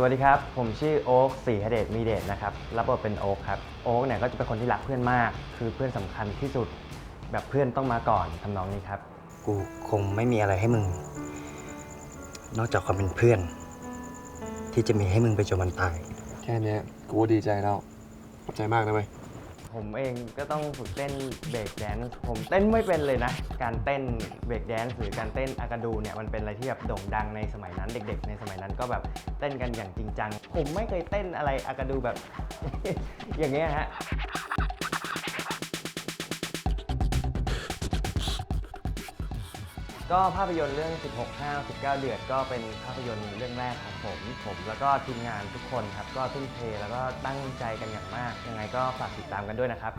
วัสดีครับ ผมชื่อโอ๊คศรีหเดชมีเดชนะครับ รับบทเป็นโอ๊คครับ โอ๊คเนี่ยก็จะเป็นคนที่รักเพื่อนมาก คือเพื่อนสำคัญที่สุด แบบเพื่อนต้องมาก่อนทำนองนี้ครับ กูคงไม่มีอะไรให้มึง นอกจากความเป็นเพื่อน ที่จะมีให้มึงไปจนวันตาย แค่เนี้ยกูก็ดีใจแล้ว ขอบใจมากนะเว้ย ผมเองก็ต้องฝึกเต้นเบรกแดนซ์ผมเต้นไม่เป็นเลยนะ การเต้นเบรกแดนซ์หรือการเต้นอากาดูเนี่ยมันเป็นอะไรที่แบบโด่งดังในสมัยนั้นเด็ก ๆ ในสมัยนั้นก็แบบเต้นกันอย่างจริงจัง ผมไม่เคยเต้นอะไรอากาดูแบบ อย่างเงี้ยฮะ ก็ภาพยนตร์เรื่อง 16 5 19 เดือด ก็เป็นภาพยนตร์เรื่องแรกของผม ผม แล้วก็ทีมงานทุกคนครับ ก็ทุ่มเทแล้วก็ตั้งใจกันอย่างมาก ยังไงก็ฝากติดตามกันด้วยนะครับ